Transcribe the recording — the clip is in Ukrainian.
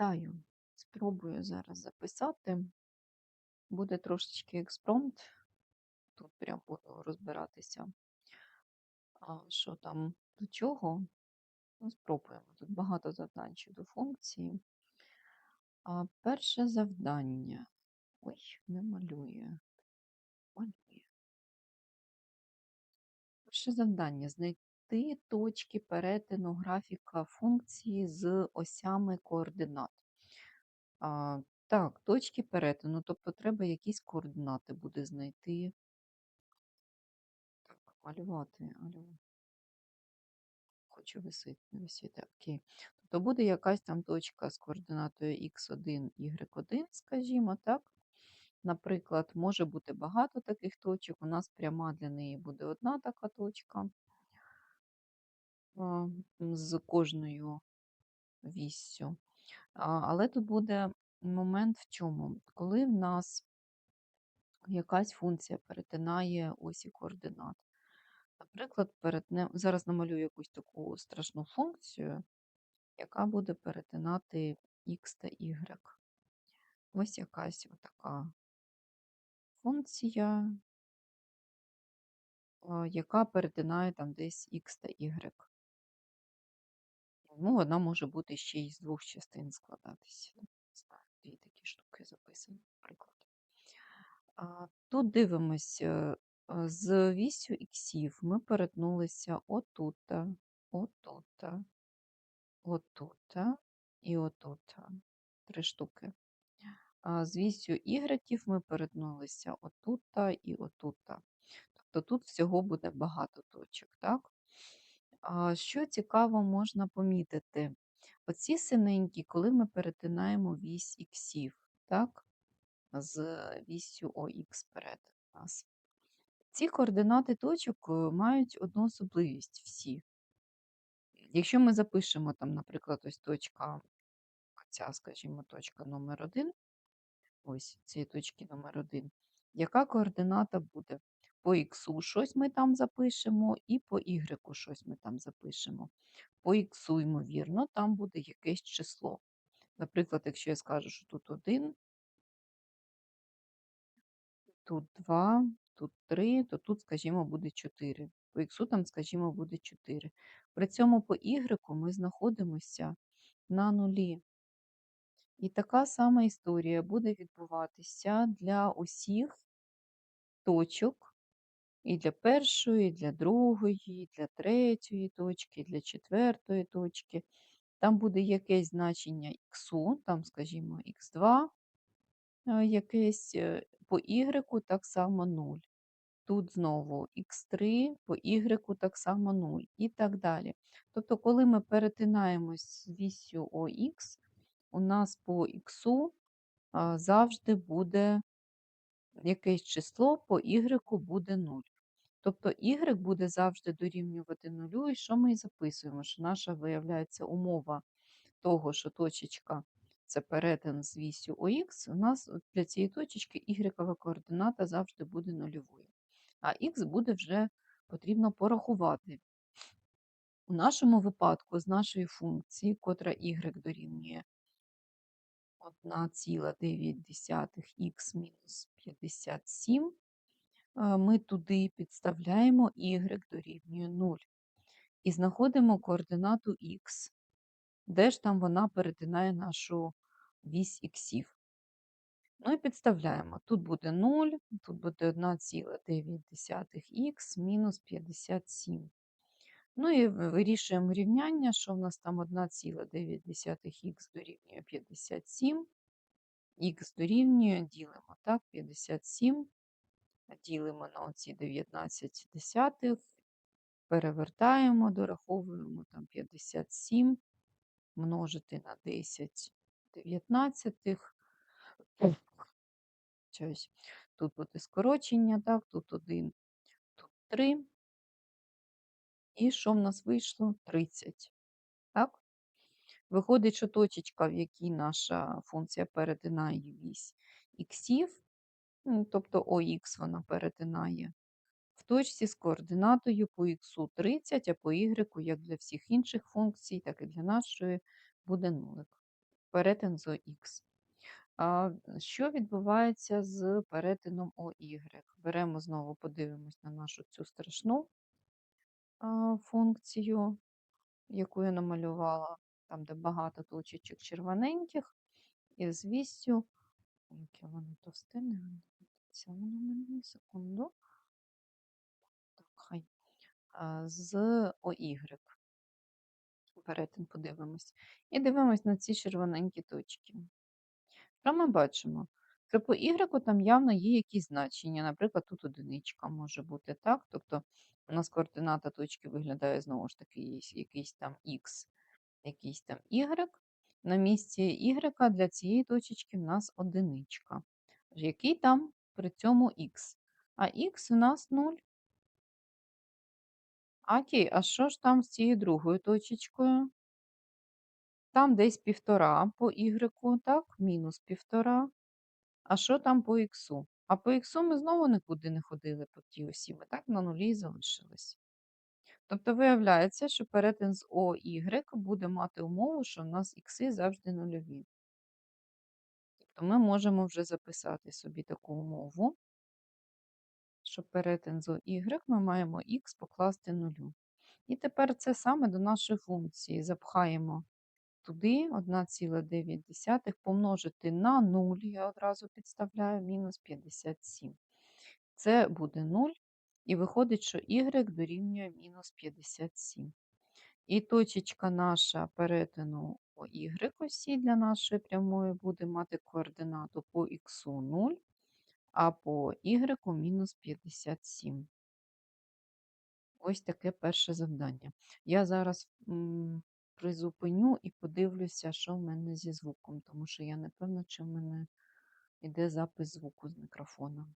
Вітаю! Спробую зараз записати. Буде трошечки експромт. Тут прям буду розбиратися, що там до чого. Ну, спробуємо. Тут багато завдань щодо функції. А перше завдання. Ой, не малює. Малює. Перше завдання знайти точки перетину графіка функції з осями координат. А, Так, точки перетину, тобто треба якісь координати буде знайти. Так, малювати, алло. Хочу висити, висіти, окей. Тобто буде якась там точка з координатою x1, y1, скажімо, так? Наприклад, може бути багато таких точок. У нас пряма для неї буде одна така точка з кожною віссю. Але тут буде момент в чому? Коли в нас якась функція перетинає осі координат. Наприклад, перетне... зараз намалюю якусь таку страшну функцію, яка буде перетинати x та y. Ось якась така функція, яка перетинає там десь x та y. Ну, вона може бути ще й з двох частин складатися. Дві такі штуки записані, наприклад. Тут дивимося, е, з вісю іксів ми перетнулися отут, отут, отут і отут. Три штуки. З вісю ігреків ми перетнулися отут і отут. Тобто тут всього буде багато точок, так? Що цікаво можна помітити? Оці синенькі, коли ми перетинаємо вісь іксів, так? з вісю ОХ перед нас. Ці координати точок е, мають одну особливість всі. Якщо ми запишемо, там, наприклад, ось точка, ця, скажімо, точка номер 1 ось цієї точки номер 1 яка координата буде? По х щось ми там запишемо, і по y щось ми там запишемо. По х, ймовірно, там буде якесь число. Наприклад, якщо я скажу, що тут 1, тут 2, тут 3, то тут, скажімо, буде 4. По х там, скажімо, буде 4. При цьому по y ми знаходимося на нулі. І така сама історія буде відбуватися для усіх точок. І для першої, і для другої, і для третьої точки, і для четвертої точки. Там буде якесь значення х, там, скажімо, х2, е, якесь е, по y так само 0. Тут знову х3, по y так само 0 і так далі. Тобто, коли ми перетинаємось з вісю ОХ, у нас по х завжди буде якесь число, по y буде 0. Тобто y буде завжди дорівнювати 0, і що ми і записуємо? Що наша виявляється умова того, що точечка це перетин з вісю ОХ, у нас для цієї точечки y координата завжди буде нульовою. А х буде вже потрібно порахувати. У нашому випадку з нашої функції, котра y дорівнює 1,9х мінус 57, ми туди підставляємо y дорівнює 0 і знаходимо координату х, де ж там вона перетинає нашу вісь іксів. Ну і підставляємо. Тут буде 0, тут буде 1,9х мінус 57. Ну і вирішуємо рівняння, що в нас там 1,9х дорівнює 57, х дорівнює, ділимо так, 57, ділимо на оці 19 десятих, перевертаємо, дораховуємо там 57, множити на 10 дев'ятнадцятих. Тут буде скорочення, так, тут 1, тут 3. І що в нас вийшло? 30. Так? Виходить, що точечка, в якій наша функція перетинає вісь іксів, ну, тобто ОХ вона перетинає в точці з координатою по х 30, а по y, як для всіх інших функцій, так і для нашої, буде нулик. перетин з ОХ. А, що відбувається з перетином ОY? Беремо знову подивимось на нашу цю страшну функцію, яку я намалювала, там, де багато точечок червоненьких, і з вістю, яке воно товстине, це воно в мене, секунду. З ОY. Перетин подивимось. І дивимось на ці червоненькі точки. Що ми бачимо? Що по Y там явно є якісь значення. Наприклад, тут одиничка може бути так. Тобто у нас координата точки виглядає знову ж таки якийсь там X, якийсь там Y. На місці Y для цієї точечки в нас одиничка. Який там при цьому X? А X у нас 0. Окей, а що ж там з цією другою точечкою? Там десь півтора по Y, так, мінус півтора. А що там по Х? А по Х ми знову нікуди не ходили по тій осі, ми так на нулі і залишились. Тобто виявляється, що перетин з ОY буде мати умову, що в нас ікси завжди нульові. Тобто ми можемо вже записати собі таку умову, що перетин з OY ми маємо х покласти нулю. І тепер це саме до нашої функції запхаємо туди 1,9 помножити на 0, я одразу підставляю, мінус 57. Це буде 0, і виходить, що y дорівнює мінус 57. І точечка наша перетину по y осі для нашої прямої буде мати координату по х 0, а по y мінус 57. Ось таке перше завдання. Я зараз призупиню і подивлюся, що в мене зі звуком, тому що я не певна, чи в мене йде запис звуку з мікрофона.